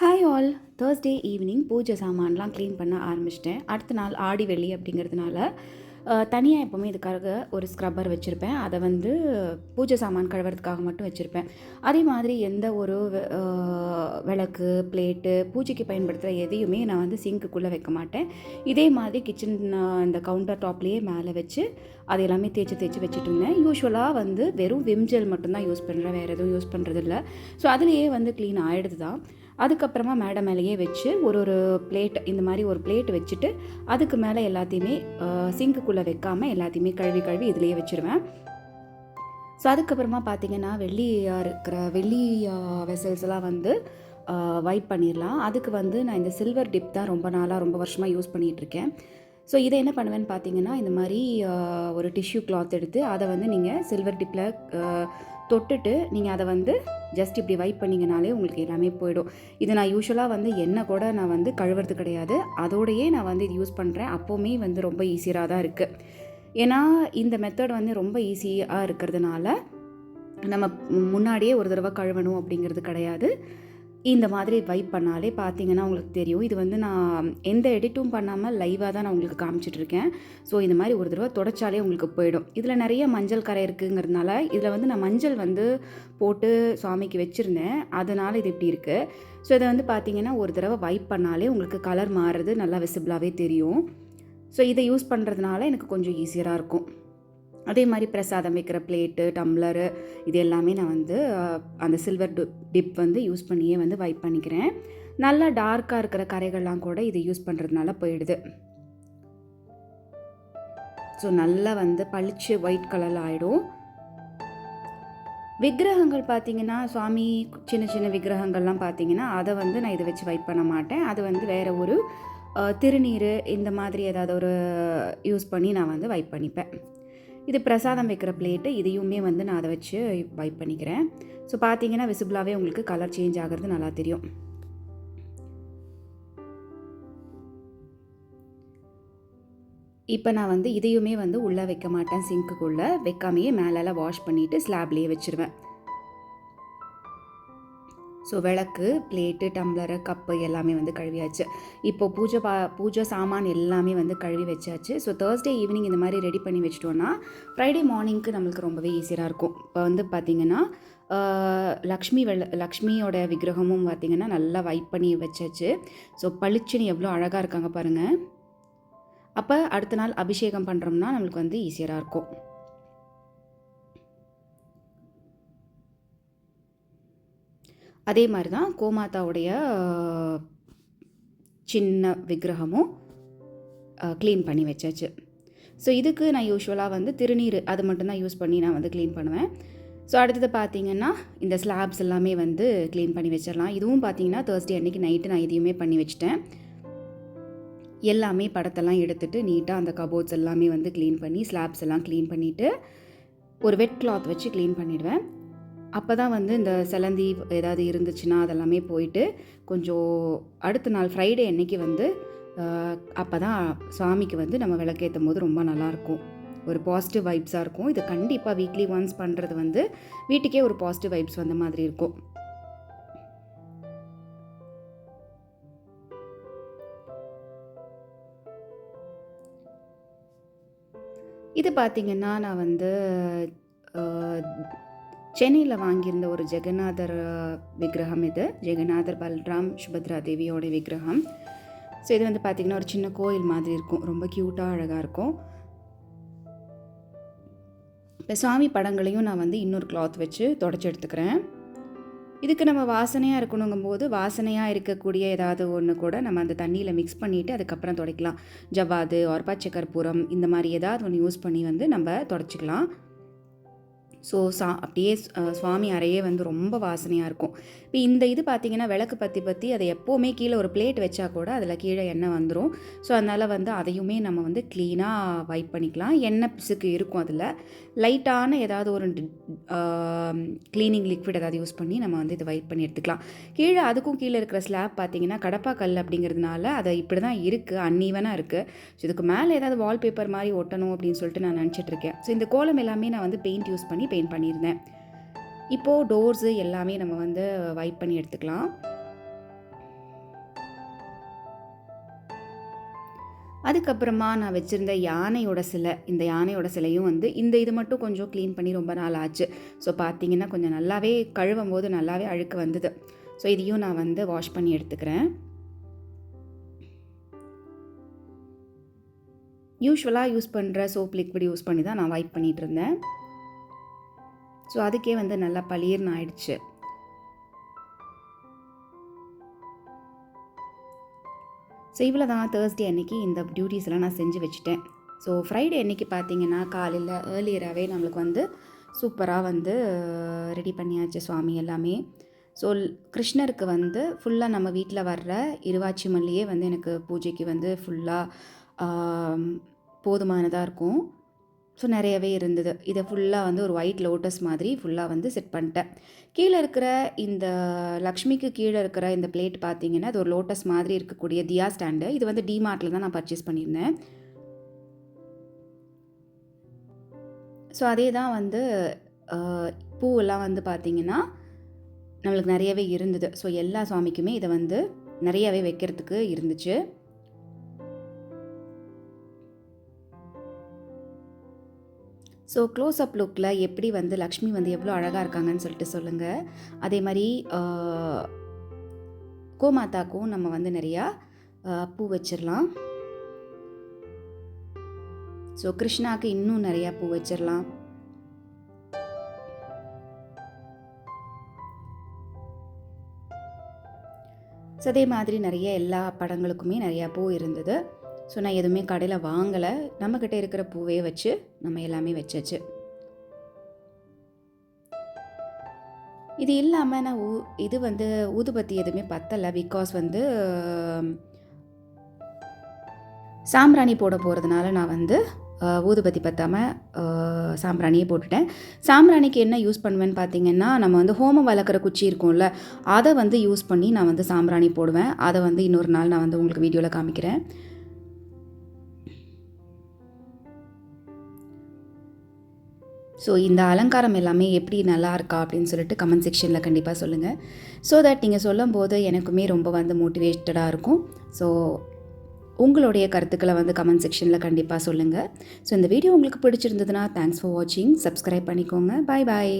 Hi all Thursday evening பூஜை சாமான்லாம் clean பண்ண ஆரம்பிச்சிட்டேன். அடுத்த நாள் ஆடி வெள்ளி அப்படிங்கிறதுனால தனியாக எப்போவுமே இதுக்காக ஒரு ஸ்க்ரப்பர் வச்சுருப்பேன். அதை வந்து பூஜை சாமான் கழுவுறதுக்காக மட்டும் வச்சுருப்பேன். அதே மாதிரி எந்த ஒரு விளக்கு பிளேட்டு பூஜைக்கு பயன்படுத்துகிற எதையுமே நான் வந்து சிங்க்குள்ளே வைக்க மாட்டேன். இதே மாதிரி கிச்சன் இந்த கவுண்டர் டாப்லேயே மேலே வச்சு அது எல்லாமே தேய்ச்சி தேய்ச்சி வச்சுட்டு இருந்தேன் யூஸ்வலாக வந்து வெறும் விம் ஜெல் மட்டும்தான் யூஸ் பண்ணுறேன் வேறு எதுவும் யூஸ் பண்ணுறது இல்லை ஸோ அதுலேயே வந்து க்ளீன் ஆகிடுது தான் அதுக்கப்புறமா மேடம் மேலேயே வச்சு ஒரு ஒரு பிளேட் இந்த மாதிரி ஒரு பிளேட் வச்சுட்டு அதுக்கு மேலே எல்லாத்தையுமே சிங்க்குள்ளே வைக்காமல் எல்லாத்தையுமே கழுவி கழுவி இதுலேயே வச்சுருவேன். ஸோ அதுக்கப்புறமா பார்த்தீங்கன்னா வெள்ளியாக இருக்கிற வெள்ளி வெசல்ஸ்லாம் வந்து வைப் பண்ணிடலாம். அதுக்கு வந்து நான் இந்த சில்வர் டிப் தான் ரொம்ப நாளாக ரொம்ப வருஷமாக யூஸ் பண்ணிகிட்டு இருக்கேன். ஸோ இதை என்ன பண்ணுவேன்னு பார்த்தீங்கன்னா இந்த மாதிரி ஒரு டிஷ்யூ கிளாத் எடுத்து அதை வந்து நீங்கள் சில்வர் டிப்பில் தொட்டுட்டு நீங்கள் அதை வந்து ஜஸ்ட் இப்படி வைப் பண்ணிங்கனாலே உங்களுக்கு எல்லாமே போயிடும். இது நான் யூஸ்வலாக வந்து எண்ணெய் கூட நான் வந்து கழுவுறது கிடையாது. அதோடையே நான் வந்து இது யூஸ் பண்ணுறேன் அப்போவுமே வந்து ரொம்ப ஈஸியாக தான் இருக்குது ஏன்னா இந்த மெத்தட் வந்து ரொம்ப ஈஸியாக இருக்கிறதுனால நம்ம முன்னாடியே ஒரு தடவை கழுவணும் அப்படிங்கிறது கிடையாது. இந்த மாதிரி வைப் பண்ணாலே பார்த்தீங்கன்னா உங்களுக்கு தெரியும். இது வந்து நான் எந்த எடிட்டும் பண்ணாமல் லைவாக தான் நான் உங்களுக்கு காமிச்சிட்ருக்கேன் ஸோ இந்த மாதிரி ஒரு தடவை தொடச்சாலே உங்களுக்கு போயிடும். இதில் நிறைய மஞ்சள் கரை இருக்குங்கிறதுனால இதில் வந்து நான் மஞ்சள் வந்து போட்டு சுவாமிக்கு வச்சுருந்தேன். அதனால் இது இப்படி இருக்குது ஸோ இதை வந்து பார்த்தீங்கன்னா ஒரு தடவை வைப் பண்ணாலே உங்களுக்கு கலர் மாறுறது நல்லா விசிபிளாகவே தெரியும். ஸோ இதை யூஸ் பண்ணுறதுனால எனக்கு கொஞ்சம் ஈஸியராக இருக்கும். அதே மாதிரி பிரசாதம் வைக்கிற பிளேட்டு டம்ளரு இது எல்லாமே நான் வந்து அந்த சில்வர் டிப் வந்து யூஸ் பண்ணியே வந்து வைப் பண்ணிக்கிறேன். நல்லா டார்க்காக இருக்கிற கரைகள்லாம் கூட இது யூஸ் பண்ணுறதுனால போயிடுது. ஸோ நல்லா வந்து பளிச்சு ஒயிட் கலரில் ஆகிடும் விக்கிரகங்கள் பார்த்தீங்கன்னா சுவாமி சின்ன சின்ன விக்கிரகங்கள்லாம் பார்த்தீங்கன்னா அதை வந்து நான் இதை வச்சு வைப் பண்ண மாட்டேன். அது வந்து வேறு ஒரு திருநீர் இந்த மாதிரி ஏதாவது ஒரு யூஸ் பண்ணி நான் வந்து வைப் பண்ணிப்பேன். இது பிரசாதம் வைக்கிற பிளேட்டு இதையுமே வந்து நான் அதை வச்சு வைப் பண்ணிக்கிறேன். ஸோ பார்த்தீங்கன்னா விசிபிளாகவே உங்களுக்கு கலர் சேஞ்ச் ஆகிறது நல்லா தெரியும். இப்போ நான் வந்து இதையுமே வந்து உள்ளே வைக்க மாட்டேன் சிங்க்குக்குள்ளே வைக்காமையே மேலெல்லாம் வாஷ் பண்ணிவிட்டு ஸ்லாப்லேயே வச்சுருவேன். ஸோ விளக்கு பிளேட்டு டம்ளரு கப்பு எல்லாமே வந்து கழுவியாச்சு. இப்போ பூஜை பா பூஜை சாமான் எல்லாமே வந்து கழுவி வச்சாச்சு. ஸோ தேர்ஸ்டே ஈவினிங் இந்த மாதிரி ரெடி பண்ணி வச்சிட்டோன்னா ஃப்ரைடே மார்னிங்க்கு நம்மளுக்கு ரொம்பவே ஈஸியாக இருக்கும். இப்போ வந்து பார்த்திங்கன்னா லக்ஷ்மி வெள்ள லக்ஷ்மியோட விக்கிரகமும் பார்த்திங்கன்னா நல்லா வைப் பண்ணி வச்சாச்சு. ஸோ பளிச்சுன்னு எவ்வளோ அழகாக இருக்காங்க பாருங்கள் அப்போ அடுத்த நாள் அபிஷேகம் பண்ணுறோம்னா நம்மளுக்கு வந்து ஈஸியராக இருக்கும். அதே மாதிரி தான் கோமாதாவுடைய சின்ன விக்கிரகமும் க்ளீன் பண்ணி வச்சாச்சு. ஸோ இதுக்கு நான் யூஸ்வலாக வந்து திருநீர் அது மட்டும்தான் யூஸ் பண்ணி நான் வந்து க்ளீன் பண்ணுவேன். ஸோ அடுத்தது பார்த்தீங்கன்னா இந்த ஸ்லாப்ஸ் எல்லாமே வந்து க்ளீன் பண்ணி வச்சிடலாம். இதுவும் பார்த்தீங்கன்னா தேர்ஸ்டே அன்னைக்கு நைட்டு நான் இதையுமே பண்ணி வச்சிட்டேன். எல்லாமே படத்தெல்லாம் எடுத்துகிட்டு நீட்டாக அந்த கபோர்ட்ஸ் எல்லாமே வந்து க்ளீன் பண்ணி ஸ்லாப்ஸ் எல்லாம் க்ளீன் பண்ணிவிட்டு ஒரு வெட் கிளாத் வச்சு க்ளீன் பண்ணிவிடுவேன் அப்போ தான் வந்து இந்த செலந்தி ஏதாவது இருந்துச்சுன்னா அதெல்லாமே போயிட்டு கொஞ்சம் அடுத்த நாள் ஃப்ரைடே அன்னைக்கு வந்து அப்போ தான் சுவாமிக்கு வந்து நம்ம விளக்கேற்றும் போது ரொம்ப நல்லாயிருக்கும் ஒரு பாசிட்டிவ் வைப்ஸாக இருக்கும். இது கண்டிப்பாக வீக்லி ஒன்ஸ் பண்ணுறது வந்து வீட்டுக்கே ஒரு பாசிட்டிவ் வைப்ஸ் வந்த மாதிரி இருக்கும். இது பார்த்திங்கன்னா நான் வந்து சென்னையில் வாங்கியிருந்த ஒரு ஜெகநாதர் விக்கிரகம் இது. ஜெகநாதர் பல்ராம் சுபத்ரா தேவியோட விக்கிரகம். ஸோ இது வந்து பார்த்திங்கன்னா ஒரு சின்ன கோயில் மாதிரி இருக்கும். ரொம்ப க்யூட்டாக அழகாக இருக்கும். இப்போ சாமி படங்களையும் நான் வந்து இன்னொரு கிளாத் வச்சு தொடச்சி எடுத்துக்கிறேன். இதுக்கு நம்ம வாசனையாக இருக்கணுங்கும்போது வாசனையாக இருக்கக்கூடிய ஏதாவது ஒன்று கூட நம்ம அந்த தண்ணியில் மிக்ஸ் பண்ணிவிட்டு அதுக்கப்புறம் துடைக்கலாம். ஜவ்வாது ஒரு கற்பூரம் இந்த மாதிரி ஏதாவது ஒன்று யூஸ் பண்ணி வந்து நம்ம தொடச்சிக்கலாம். ஸோ சா அப்படியே சுவாமி அறையே வந்து ரொம்ப வாசனையாக இருக்கும். இப்போ இந்த இது பார்த்திங்கன்னா விளக்கு பற்றி பற்றி அதை எப்போவுமே கீழே ஒரு பிளேட் வச்சா கூட அதில் கீழே எண்ணெய் வந்துடும் ஸோ அதனால் வந்து அதையுமே நம்ம வந்து க்ளீனாக வைப் பண்ணிக்கலாம். எண்ணெய் பிசுக்கு இருக்கும் அதில். லைட்டான ஏதாவது ஒரு க்ளீனிங் லிக்விட் ஏதாவது யூஸ் பண்ணி நம்ம வந்து இதை வைப் பண்ணி எடுத்துக்கலாம். கீழே அதுக்கும் கீழே இருக்கிற ஸ்லாப் பார்த்திங்கன்னா கடப்பா கல் அப்படிங்கிறதுனால அதை இப்படி தான் இருக்குது அன்னீவனாக இருக்குது ஸோ இதுக்கு மேலே ஏதாவது வால்பேப்பர் மாதிரி ஒட்டணும் அப்படின்னு சொல்லிட்டு நான் நினச்சிட்டு இருக்கேன். ஸோ இந்த கோலம் எல்லாமே நான் வந்து பெயிண்ட் யூஸ் பண்ணி பெயிண்ட் பண்ணியிருந்தேன். இப்போது டோர்ஸு எல்லாமே நம்ம வந்து வைப் பண்ணி எடுத்துக்கலாம். அதுக்கப்புறமா நான் வச்சுருந்த யானையோட சிலை இந்த யானையோட சிலையும் வந்து இந்த இது மட்டும் கொஞ்சம் க்ளீன் பண்ணி ரொம்ப நாள் ஆச்சு. ஸோ பார்த்தீங்கன்னா கொஞ்சம் நல்லாவே கழுவும் போது நல்லாவே அழுக்கு வந்தது. ஸோ இதையும் நான் வந்து வாஷ் பண்ணி எடுத்துக்கிறேன். யூஸ்வலாக யூஸ் பண்ணுற சோப் லிக்விட் யூஸ் பண்ணி தான் நான் வைப் பண்ணிகிட்டு இருந்தேன். ஸோ அதுக்கே வந்து நல்லா பளீர்னு ஆயிடுச்சு. ஸோ இவ்வளோ தான் தேர்ஸ்டே அன்றைக்கி இந்த டியூட்டிஸ்லாம் நான் செஞ்சு வச்சுட்டேன். ஸோ ஃப்ரைடே அன்னைக்கு பார்த்தீங்கன்னா காலையில் ஏர்லியராகவே நம்மளுக்கு வந்து சூப்பராக வந்து ரெடி பண்ணியாச்சு சுவாமி எல்லாமே. ஸோ கிருஷ்ணருக்கு வந்து ஃபுல்லாக நம்ம வீட்டில் வர்ற இருவாச்சி மல்லியே வந்து எனக்கு பூஜைக்கு வந்து ஃபுல்லாக போதுமானதாக இருக்கும். ஸோ நிறையவே இருந்தது. இதை ஃபுல்லாக வந்து ஒரு ஒயிட் லோட்டஸ் மாதிரி ஃபுல்லாக வந்து செட் பண்ணிட்டேன். கீழே இருக்கிற இந்த லக்ஷ்மிக்கு கீழே இருக்கிற இந்த பிளேட் பார்த்தீங்கன்னா அது ஒரு லோட்டஸ் மாதிரி இருக்கக்கூடிய தியா ஸ்டாண்டு இது வந்து டிமார்ட்டில் தான் நான் பர்ச்சேஸ் பண்ணியிருந்தேன். ஸோ அதே தான் வந்து பூவெல்லாம் வந்து பார்த்தீங்கன்னா நம்மளுக்கு நிறையவே இருந்தது. ஸோ எல்லா சுவாமிக்குமே இதை வந்து நிறையவே வைக்கிறதுக்கு இருந்துச்சு. ஸோ க்ளோஸ்அப் லுக்கில் எப்படி வந்து லக்ஷ்மி வந்து எவ்வளோ அழகாக இருக்காங்கன்னு சொல்லிட்டு சொல்லுங்கள் அதே மாதிரி கோமாதாக்கும் நம்ம வந்து நிறையா பூ வச்சிடலாம் ஸோ கிருஷ்ணாவுக்கு இன்னும் நிறையா பூ வச்சிடலாம் ஸோ அதே மாதிரி நிறைய எல்லா படங்களுக்குமே நிறையா பூ இருந்தது. ஸோ நான் எதுவுமே கடையில் வாங்கலை. நம்மக்கிட்ட இருக்கிற பூவே வச்சு நம்ம எல்லாமே வச்சாச்சு. இது இல்லாமல் நான் ஊ இது வந்து ஊதுபத்தி எதுவுமே பத்தலை. பிகாஸ் வந்து சாம்பிராணி போட போகிறதுனால நான் வந்து ஊதுபத்தி பற்றாமல் சாம்பிராணியே போட்டுட்டேன். சாம்பிராணிக்கு என்ன யூஸ் பண்ணுவேன்னு பார்த்தீங்கன்னா நம்ம வந்து ஹோமம் வளர்க்குற குச்சி இருக்கும்ல அதை வந்து யூஸ் பண்ணி நான் வந்து சாம்பிராணி போடுவேன். அதை வந்து இன்னொரு நாள் நான் வந்து உங்களுக்கு வீடியோவில் காமிக்கிறேன். ஸோ இந்த அலங்காரம் எல்லாமே எப்படி நல்லா இருக்கா அப்படின்னு சொல்லிட்டு கமெண்ட் செக்ஷனில் கண்டிப்பாக சொல்லுங்கள் ஸோ தட் நீங்கள் சொல்லும் போது எனக்குமே ரொம்ப வந்து மோட்டிவேட்டடாக இருக்கும். ஸோ உங்களுடைய கருத்துக்களை வந்து கமெண்ட் செக்ஷனில் கண்டிப்பாக சொல்லுங்கள் ஸோ இந்த வீடியோ உங்களுக்கு பிடிச்சிருந்ததுன்னா தேங்க்ஸ் ஃபார் வாட்சிங் சப்ஸ்கிரைப் பண்ணிக்கோங்க. பாய் பாய்